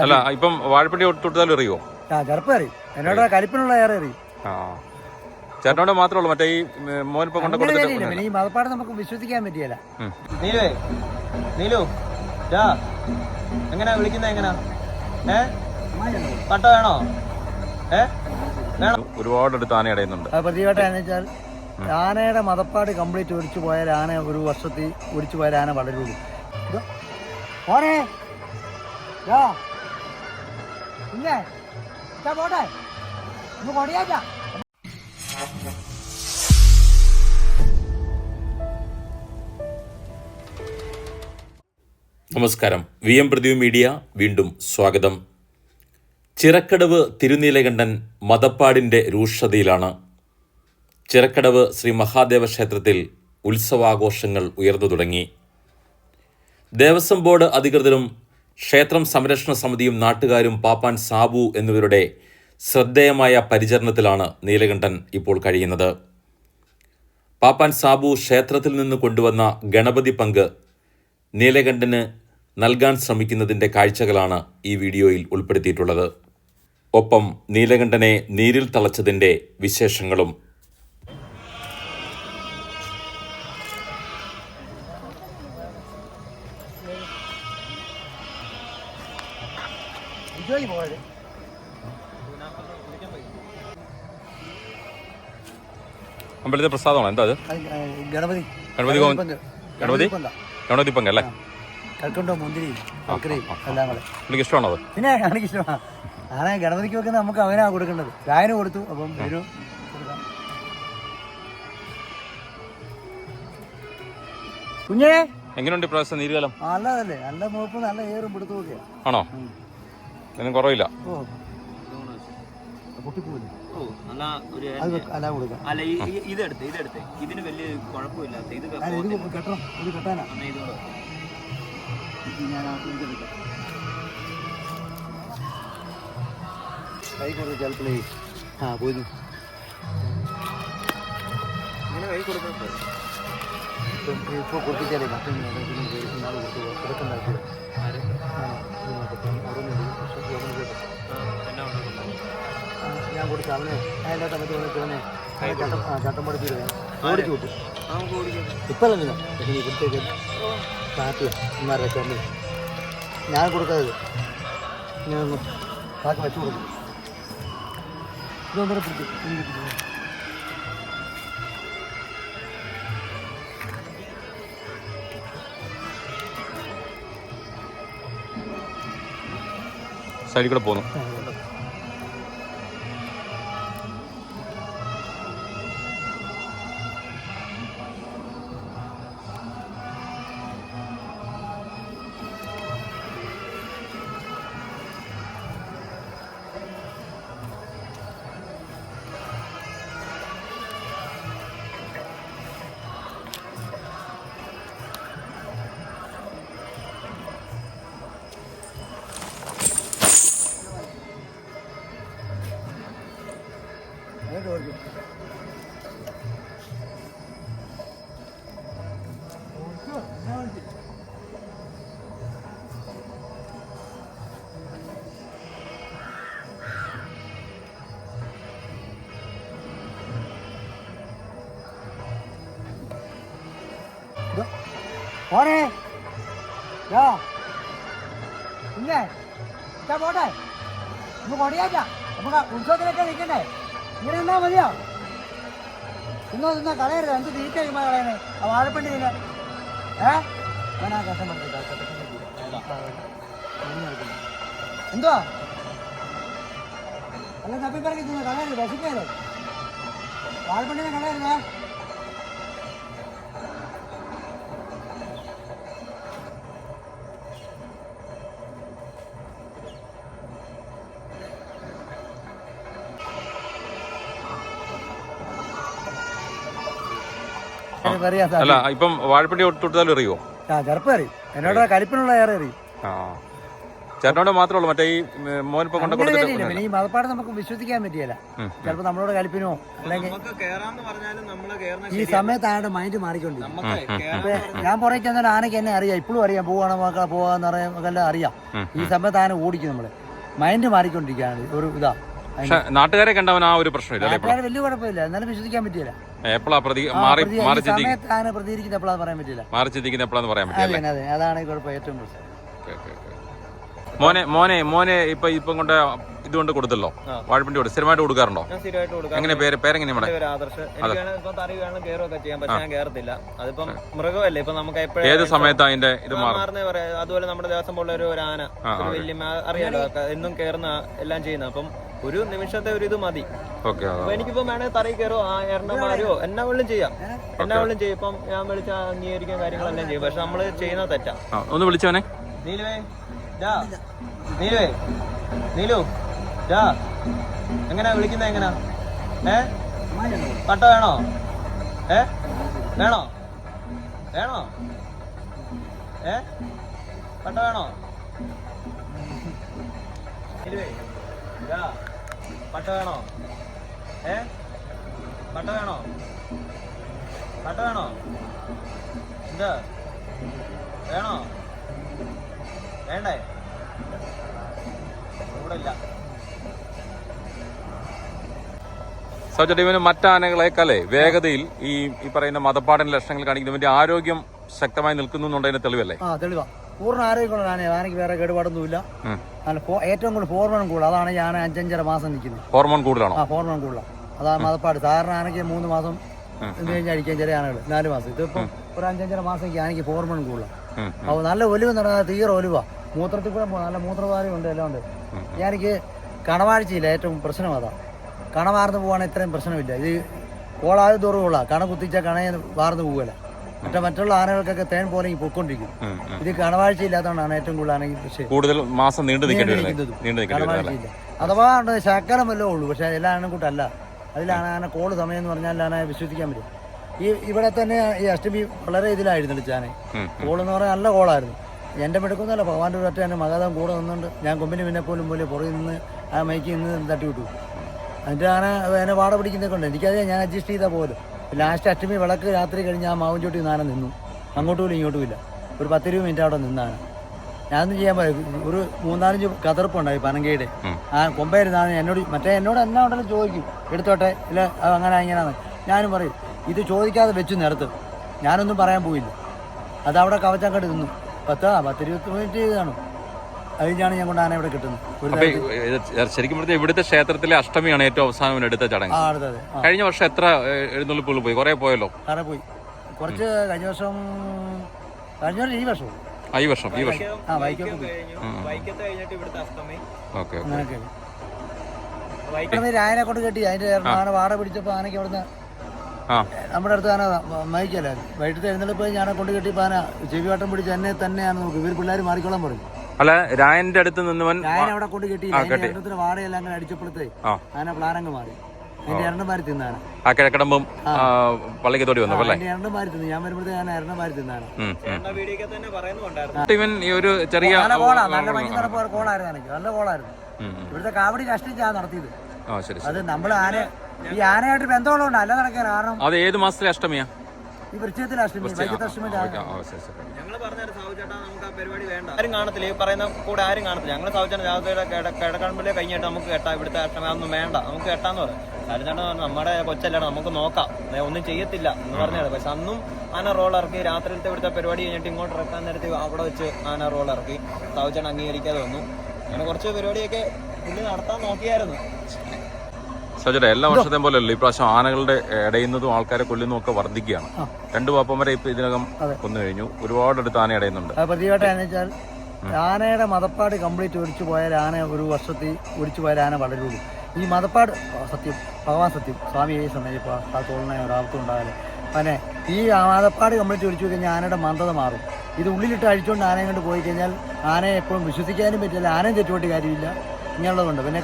അല്ല ഇപ്പം വാഴപ്പിണ്ടി തൊട്ടാൽ എറിയോ ആ ചെറുപ്പം അറിയും എന്നോട് കലിപ്പിനുള്ള ഏറെ അറിയും ആ. ചേട്ടനോട് മാത്രമേ ഉള്ളൂ മറ്റേ ഈ മോനിപ്പം കൊണ്ട് കൊടുത്തിട്ട് ഈ മതപ്പാട് നമുക്ക് വിശ്വസിക്കാൻ പറ്റിയല്ല. നീലുവേ നീലു എങ്ങനാ വിളിക്കുന്ന എങ്ങനാ? ഏ? പട്ട വേണോ? ഏ? ഒരുപാട് അടുത്ത് ആന ഇടയുന്നുണ്ട് പ്രതിവട്ടം വെച്ചാൽ ആനയുടെ മതപ്പാട് കംപ്ലീറ്റ് ഒടിച്ചു പോയാൽ ആന ഒരു വർഷത്തിൽ ഒടിച്ചു പോയാൽ ആന വളരുള്ളൂ. ഇത് ഇതാ പോട്ടെ. ഒന്ന് കൊടിയാറ്റാ. നമസ്കാരം. വി എം പ്രദീപ് മീഡിയ വീണ്ടും സ്വാഗതം. ചിറക്കടവ് തിരുനീലകണ്ഠൻ മതപ്പാടിന്റെ രൂക്ഷതയിലാണ്. ചിറക്കടവ് ശ്രീ മഹാദേവ ക്ഷേത്രത്തിൽ ഉത്സവാഘോഷങ്ങൾ ഉയർന്നു തുടങ്ങി. ദേവസ്വം ബോർഡ് അധികൃതരും ക്ഷേത്രം സംരക്ഷണ സമിതിയും നാട്ടുകാരും പാപ്പാൻ സാബു എന്നിവരുടെ ശ്രദ്ധേയമായ പരിചരണത്തിലാണ് നീലകണ്ഠൻ ഇപ്പോൾ കഴിയുന്നത്. പാപ്പാൻ സാബു ക്ഷേത്രത്തിൽ നിന്ന് കൊണ്ടുവന്ന ഗണപതി പങ്ക് നീലകണ്ഠന് നൽകാൻ ശ്രമിക്കുന്നതിന്റെ കാഴ്ചകളാണ് ഈ വീഡിയോയിൽ ഉൾപ്പെടുത്തിയിട്ടുള്ളത്. ഒപ്പം നീലകണ്ഠനെ നീരിൽ തളച്ചതിന്റെ വിശേഷങ്ങളും ഇജോയി പോയത്. അമ്പലത്തിലെ പ്രസാദമാണ്? എന്താ അത്? ഗണപതി. ഗണപതി. ഗണപതി. ഗണപതി? പങ്ക് അല്ലേ? കൽക്കണ്ടോ മുന്തിരി എല്ലാം കൂടെ. എനിക്ക് ഇഷ്ടമാണോ അത്? പിന്നെ എനിക്ക് ഇഷ്ടമാണ് ആന ഗണപതിക്ക് വെക്കുന്ന നമുക്ക് അവനാ കൊടുക്കേണ്ടത്. ഗായന കൊടുത്തു അപ്പം ഒരു കുഞ്ഞേ? എങ്ങനെയുണ്ട് ഇപ്രാവശ്യം നീരുകാലം? നല്ലതല്ലേ? നല്ല മുഴപ്പ് നല്ല ഏറും പിടുത്തവും ഒക്കെയാ ആണോ? ഒന്നും കുറവില്ല. ഓ. പൊട്ടിപ്പോയില്ല? ഓ എന്നാ ഒരു അത് അല്ല കൊടുക്കാം. അല്ല ഈ ഈ- ഇതെടുത്ത് ഇതെടുത്ത്. ഇതിന് വലിയ കുഴപ്പമില്ലാത്ത ഇത് ആ ഇത് എടുക്കാം. കൈ കൊടുത്ത് ചിലപ്പോൾ ആ പോയി ഇങ്ങനെ കൈ കൊടുക്കുന്നത് ഇപ്പം ഇപ്പോൾ പൊട്ടിച്ചാലേ മറ്റൊന്നും നാളെ കൊടുത്തു കിടക്കുണ്ടാക്കിയത് ഞാൻ ഞാൻ കൊടുക്കാതെ ഞാൻ ബാക്കി വെച്ചു കൊടുക്കും ഇതൊന്നും പിടിച്ചു സൈഡിൽ കൂടെ പോകുന്നു. യാ ഇല്ലേ? പോട്ടെ. നമുക്ക് കൊടിയാറ്റാ. നമുക്ക് ഉത്സവത്തിലൊക്കെ നിൽക്കണ്ടേ? ഇങ്ങനെ എന്നാ മതിയോ? തിന്നോ തിന്നോ കളയരുത്. എന്ത് തീറ്റ ചുമ്മാ കളയണേ? ആ വാഴപ്പണ്ടി തിന്നെ ഏ? വേണാ കഷ്ടം എന്തുവാ? അല്ല തപ്പിപ്പറക്കി തിന്നോ കളയരുത്. വിശക്കരുത് വാഴപ്പണ്ടിനെ കളയരുതേ. അല്ല ഇപ്പം വാഴപ്പിണ്ടി തൊട്ടാലും എറിയോ ആ ചെറുപ്പം അറിയും എന്നോട് കലിപ്പിനുള്ള ഏറെ അറിയും ആ. ചേട്ടനോട് മാത്രമേ ഉള്ളൂ മറ്റേ ഈ മോനിപ്പോ കൊണ്ട് കൊടുത്തിട്ട് ഈ മതപ്പാട് നമുക്ക് വിശ്വസിക്കാൻ പറ്റിയല്ല. ചിലപ്പോ നമ്മളോട് കലിപ്പിനോ അല്ലെങ്കിൽ ഈ സമയത്ത് ആരുടെ മൈൻഡ് മാറിക്കൊണ്ടിരിക്കും. ഞാൻ പുറകെ ചെന്നാൽ ആനയ്ക്ക് എന്നെ അറിയാം. ഇപ്പോഴും അറിയാം. പോവാണോ മക്കളെ പോവാന്ന് പറയാൻ എല്ലാം അറിയാം ഈ സമയത്ത് ആന ഓടിക്കും നമ്മൾ. മൈൻഡ് മാറിക്കൊണ്ടിരിക്കുകയാണ്. ഒരു ഇതാ. പക്ഷെ നാട്ടുകാരെ കണ്ടവൻ ആ ഒരു പ്രശ്നമില്ല അല്ലേ വലിയ കുഴപ്പമില്ല. എന്നാലും വിശ്വസിക്കാൻ പറ്റിയില്ല. എപ്പോഴാ പ്രതി മാറി മാറി പ്രതികരിക്കുന്ന എപ്പോഴാന്ന് പറയാൻ പറ്റില്ല മാറി ചിന്തിക്കുന്ന എപ്പോഴാന്ന് പറയാൻ പറ്റില്ല അതെ അതെ. അതാണ് കുഴപ്പം ഏറ്റവും. മോനെ മോനെ മോനെ ഇപ്പൊ ഇപ്പം കൊണ്ട് ഇതുകൊണ്ട് കൊടുത്തല്ലോ. വാഴപ്പിണ്ടി കൊടുത്ത്. സ്ഥിരമായിട്ട് കൊടുക്കാറുണ്ടോ? ഞാൻ സ്ഥിരമായിട്ട് കൊടുക്കാം എങ്ങനെ പേര് പേരെങ്ങനെ നമ്മുടെ തറി ഏത് സമയത്താണ് അതിന്റെ ഇത് മാറും അതുപോലെ നമ്മുടെ ദേവസ്വം പോലെ ഒരു ആന വലിയ അറിയാലോ എന്നും കയറുന്ന എല്ലാം ചെയ്യുന്ന. അപ്പം ഒരു നിമിഷത്തെ ഒരു ഇത് മതി. എനിക്കിപ്പോ വേണേ തറയി കയറോ ആ എണ്ണമാരോ എന്നാ വെള്ളം ചെയ്യാം. എന്നാ വെള്ളം ചെയ്യും. ഇപ്പം ഞാൻ വിളിച്ച അംഗീകരിക്കാൻ കാര്യങ്ങളെല്ലാം ചെയ്യും. പക്ഷെ നമ്മൾ ചെയ്യുന്ന തെറ്റാ. ഒന്ന് വിളിച്ചവനെ. നീലുവേ നീലുവേ നീലു. എങ്ങനാ വിളിക്കുന്നത് എങ്ങനാ? ഏ? പട്ട വേണോ? ഏ? വേണോ? വേണോ? ഏ? പട്ട വേണോ? പട്ട വേണോ? ഏ? പട്ട വേണോ? പട്ട വേണോ? എന്താ? വേണോ? വേണ്ടേ? കൂടെ ഇല്ല. സൗജ ഇവന് മറ്റാനകളെക്കാളേ വേഗതയിൽ ഈ ഈ പറയുന്ന മതപ്പാടിന്റെ ലക്ഷണങ്ങൾ കാണിക്കുന്നതിന്റെ ആരോഗ്യം ശക്തമായി നിൽക്കുന്നു എന്നുള്ളതിന്റെ തെളിവല്ലേ? ആ തെളിവാ. പൂർണ ആരോഗ്യമുള്ള ആനയെ ആനയ്ക്ക് വേറെ കേടുപാടൊന്നുമില്ല. ഏറ്റവും കൂടുതൽ ഹോർമോൺ കൂടുതൽ. അതാണ് ഈ ആന അഞ്ചഞ്ചര മാസം നിൽക്കുന്നത്. ഹോർമോൺ കൂടുതലാണോ? ആ ഹോർമോൺ കൂടുതലാണ് അതാണ് മതപ്പാട്. സാധാരണ ആനയ്ക്ക് മൂന്ന് മാസം അടിക്കാൻ ചെറിയ ആനകൾ നാല് മാസം. ഇതിപ്പം ഒരു അഞ്ചഞ്ചര മാസം ആനയ്ക്ക് ഹോർമോൺ കൂടുതലാണ് അപ്പോൾ നല്ല ഒലിവ് എന്ന് പറഞ്ഞാൽ തീരെ ഒലിവാ. മൂത്രത്തിൽ കൂടെ നല്ല മൂത്രധാരയുണ്ട് എല്ലാം ഉണ്ട്. ഞാനെനിക്ക് കണവാഴ്ചയില്ല ഏറ്റവും പ്രശ്നം അതാ. കണ വാർന്ന് പോവാണെങ്കിൽ ഇത്രയും പ്രശ്നമില്ല. ഇത് കോളാതെ തോറും കൊള്ളാം കണ കുത്തിച്ചാൽ കണയെ വാർന്ന് പോവുകയില്ല മറ്റേ മറ്റുള്ള ആനകൾക്കൊക്കെ തേൻ പോലെ ഈ പൊക്കൊണ്ടിരിക്കും. ഇത് കണവാഴ്ച ഇല്ലാത്തതുകൊണ്ടാണ് ഏറ്റവും കൂടുതൽ ആണെങ്കിൽ വിഷയം കൂടുതൽ മാസം നീണ്ടു കണവാഴ്ചയില്ല. അഥവാ ശകലം വല്ലതും ഉള്ളൂ. പക്ഷേ എല്ലാ ആനയും കൂട്ടല്ല അതിലാണ് ആന കോൾ സമയം എന്ന് പറഞ്ഞാൽ ആന വിശ്വസിക്കാൻ പറ്റും. ഈ ഇവിടെ തന്നെ ഈ അഷ്ടമി വളരെ ഇതിലായിരുന്നു വിളിച്ചാനെ കോളെന്ന് കോൾ എന്ന് പറഞ്ഞാൽ നല്ല കോളായിരുന്നു. എന്റെ മെടുക്കുന്നല്ല ഭഗവാന്റെ ഒരു ഒറ്റ എന്റെ മകാതം കൂടെ നിന്നുണ്ട്. ഞാൻ കൊമ്പിന് പിന്നെ പോലും പോലെ പുറകിൽ നിന്ന് ആ മൈക്കിൽ നിന്ന് തട്ടി വിട്ടു. എന്നിട്ട് ആണ് എന്നെ വാട പിടിക്കുന്നൊക്കെ ഉണ്ട്. എനിക്കറിയാം ഞാൻ അഡ്ജസ്റ്റ് ചെയ്താൽ പോലും ലാസ്റ്റ് അഷ്ടമി വിളക്ക് രാത്രി കഴിഞ്ഞ് ആ മാവും ചോട്ടി നാന നിന്നു. അങ്ങോട്ടും ഇല്ല ഇങ്ങോട്ടും ഇല്ല. ഒരു പത്തിരുപത് മിനിറ്റ് അവിടെ നിന്നാണ്. ഞാനൊന്നും ചെയ്യാൻ പറ്റും ഒരു മൂന്നാലഞ്ച് കതർപ്പുണ്ടായി പനങ്കയുടെ. ആ കൊമ്പയിരുന്നാണ് എന്നോട് മറ്റേ എന്നോട് എന്നാ ഉണ്ടല്ലോ ചോദിക്കും. എടുത്തോട്ടെ ഇല്ല അത് അങ്ങനെ ഇങ്ങനെയാണ്. ഞാനും പറയും ഇത് ചോദിക്കാതെ വെച്ചു നിരത്ത്. ഞാനൊന്നും പറയാൻ പോയില്ല. അതവിടെ കവച്ചങ്ങോട്ട് നിന്നു. പത്താ പത്തിരുപത്തി മിനിറ്റ് കാണും അത് കഴിഞ്ഞാണ് ഞാൻ കൊണ്ടാന ആന ഇവിടെ കിട്ടുന്നത്. ശരിക്കും ഇവിടുത്തെ ക്ഷേത്രത്തിലെ അഷ്ടമിയാണ് ഏറ്റവും അവസാനം എടുത്ത ചടങ്ങ്. കഴിഞ്ഞ വർഷം എത്ര എഴുന്നള്ളി എഴുന്നള്ളിപ്പുകൾ പോയി? കുറെ പോയല്ലോ? പോയി. കുറച്ച് കഴിഞ്ഞ വർഷം കഴിഞ്ഞ വർഷം ഈ വർഷം ആ, ഈ വർഷം ഈ വർഷം. ആ ബൈക്കൊക്കെ പോയി. കഴിഞ്ഞു കഴിഞ്ഞിട്ട് ഇവിടുത്തെ അഷ്ടമി. ഓക്കെ ഇവിടെ കൊണ്ട് കെട്ടി. അതിന്റെ ആന വാട പിടിച്ചപ്പോ ആനയ്ക്ക് അവിടുന്ന് ആ. നമ്മുടെ അടുത്ത് ആന മയക്കല്ലേ വൈകിട്ട് എഴുന്നള്ളിപ്പോൾ ഞാനെ കൊണ്ട് കെട്ടിപ്പോ ആന ചെവി വട്ടം പിടിച്ച് എന്നെ തന്നെയാണ് നോക്കും. ഇവർ പിള്ളേർ മാറിക്കോളാൻ പറയും. അല്ല രായന്റെ അടുത്ത് നിന്നവൻ ഞാൻ അവിടെ കൊണ്ട് കെട്ടി. വാടയെല്ലാം അങ്ങനെ അടിച്ചപ്പോഴത്തെ ആ. പ്ലാൻ പ്ലാനങ്ങ് മാറി. ആ. കിഴക്കടമ്പും ആ, പള്ളിക്ക് തോടി വന്നപ്പോ അല്ലേ? ഇവൻ ഈ ഒരു ചെറിയ. ഇവിടുത്തെ കാവടി കഷ്ടിച്ചാ നടത്തിയത്. ആ ശരി ശരി. അത് നമ്മൾ ആന ഈ ആനയായിട്ട് ബന്ധമുള്ളതുകൊണ്ട് അല്ല നടക്കാൻ കാരണം. അത് ഏത് മാസത്തിലെ അഷ്ടമിയാ? ഈ വൃശ്ചികത്തിലെ അഷ്ടമി ശരി. ഞങ്ങൾ പറഞ്ഞായിരുന്നു സാവു ചേട്ടാ നമുക്ക് ആ പരിപാടി വേണ്ട. ആരും കാണത്തില്ല. ഈ പറയുന്ന കൂടെ ആരും കാണത്തില്ല. ഞങ്ങൾ സാവു ചേട്ടൻ രാത്രിയുടെ കിടക്കണമ്പിലെ കഴിഞ്ഞിട്ട് നമുക്ക് കെട്ടാം. ഇവിടുത്തെ അഷ്ടമി അതൊന്നും വേണ്ട. നമുക്ക് കെട്ടാന്ന് പറയാം. സാരു ചേട്ടൻ പറഞ്ഞു നമ്മുടെ കൊച്ചല്ലാണ് നമുക്ക് നോക്കാം. ഒന്നും ചെയ്യത്തില്ല എന്ന് പറഞ്ഞത് പക്ഷെ അന്നും ആന റോൾ ഇറക്കി രാത്രിയിലത്തെ ഇവിടുത്തെ പരിപാടി കഴിഞ്ഞിട്ട് ഇങ്ങോട്ട് ഇറക്കാൻ നേരത്തെ അവിടെ വെച്ച് ആന റോൾ ഇറക്കി. സാവുചേട്ടൻ അംഗീകരിക്കാതെ വന്നു. അങ്ങനെ കുറച്ച് പരിപാടിയൊക്കെ പുള്ളി നടത്താൻ നോക്കിയായിരുന്നു. സജോട്ടെ എല്ലാ വർഷത്തെയും പോലെയല്ല ഈ ഇപ്രാവശ്യം ആനകളുടെ ഇടയുന്നതും ആൾക്കാരെ കൊല്ലുന്നതും ഒക്കെ വർദ്ധിക്കുകയാണ്. രണ്ടു പാപ്പം വരെ ഇപ്പൊ ഇതിനകം കൊന്നു കഴിഞ്ഞു ഒരുപാട് അടുത്ത് ആന ഇടയുന്നുണ്ട് ആനയുടെ മതപ്പാട് കംപ്ലീറ്റ് ഒഴിച്ചു പോയാൽ ആന ഒരു വർഷത്തിൽ ഒഴിച്ചു പോയാൽ ആന വളരുള്ളൂ. ഈ മതപ്പാട് സത്യം ഭഗവാൻ സത്യം സ്വാമി ഈ സമയം ആ തോളിനെ ഒരാൾക്കും ഉണ്ടായാലും അങ്ങനെ ഈ മതപ്പാട് കംപ്ലീറ്റ് ഒഴിച്ചു കഴിഞ്ഞാൽ ആനയുടെ മന്ദത മാറും. ഇത് ഉള്ളിലിട്ട് അഴിച്ചുകൊണ്ട് ആനയെ കൊണ്ട് പോയി കഴിഞ്ഞാൽ ആനയെ എപ്പോഴും വിശ്വസിക്കാനും പറ്റില്ല ആനയും തെറ്റുപറ്റി കാര്യമില്ല ഇങ്ങനെയുള്ളതുണ്ട്. പിന്നെ